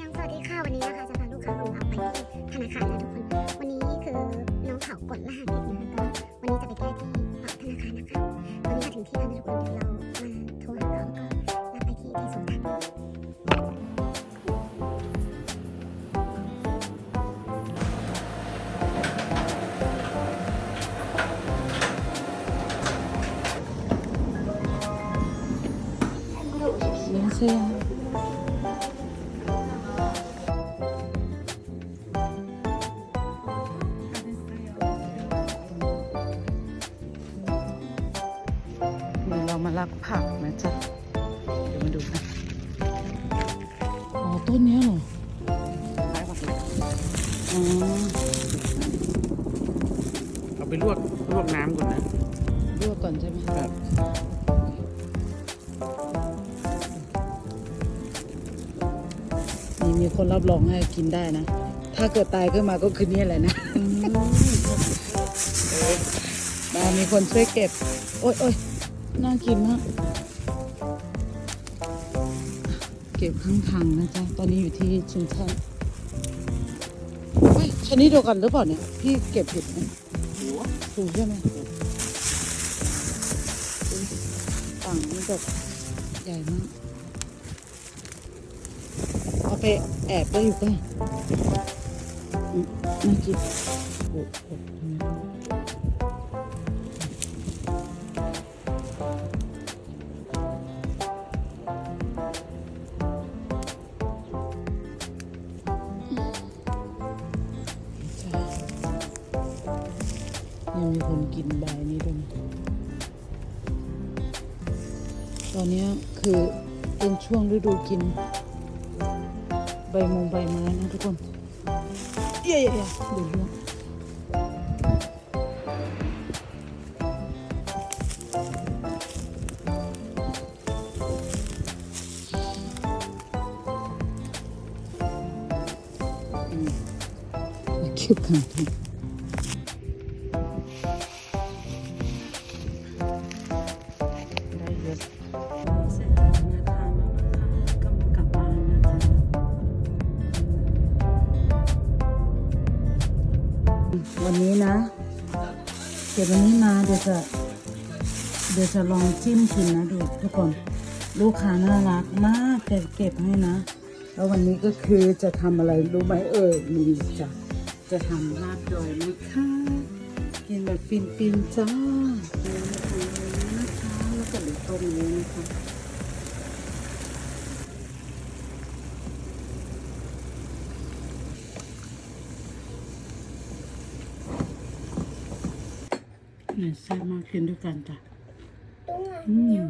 ยังสวัสดีค่ะวันนี้นะคะจะพาลูกค้าของเราไปที่ธนาคารนะทุกคน วันนี้คือน้องเขากดรหัสผิดนะก็วันนี้จะไปแก้ที่เอ่อธนาคารนะคะตอนนี้มาถึงที่แล้วนะทุกคนเดี๋ยวเรามาโทรหาเขาแล้วก็รับไปที่ที่ศูนย์การ안 มาลักผักนะจ๊ะ เดี๋ยวมาดูกันอ๋อ ต้นเนี้ยเหรอคล้ายผักเลยอ๋อเอาไปลวกลวกน้ำก่อนนะ ลวกก่อนใช่ไหมครับนี่มีคนรับรองให้กินได้นะ ถ้าเกิดตายขึ้นมาก็คือนี่แหละนะมามีคนช่วยเก็บ โอ๊ยโอ๊ย น่ากินมาก เก็บข้างทางนะจ๊ะ ตอนนี้อยู่ที่ชุมชนเฮ้ยชนิดเดียวกันหรือเปล่าเนี่ย พี่เก็บผิดไหมถูกใช่ไหมต่างนี่แบบใหญ่มาก เอาไปแอบได้อยู่ป่ะอืมน่ากินโอ้โห ยังมีคนกินใบนี้ด้วยตอนนี้คือเป็นช่วงฤดูกิน ใบมงใบไม้นะทุกคนเย้ๆๆเดี๋ยวล่วงอืมมาเก็บกัน วันนี้นะ เก็บวันนี้มาเดี๋ยวจะเดี๋ยวจะลองจิ้มชิมนะดูทุกคนลูกค้าน่ารักมากแต่เก็บให้นะ แล้ววันนี้ก็คือจะทำอะไรรู้ไหมเอ่ยมีจะจะทำลาบดอยนะคะกินแบบฟินฟินๆจ้าเดี๋ยวนะคะแล้วก็เดี๋ยวต้มนี้นะคะ เนี่ยแซ่บมากกินด้วยกันจ้ะตุ้งอะอืม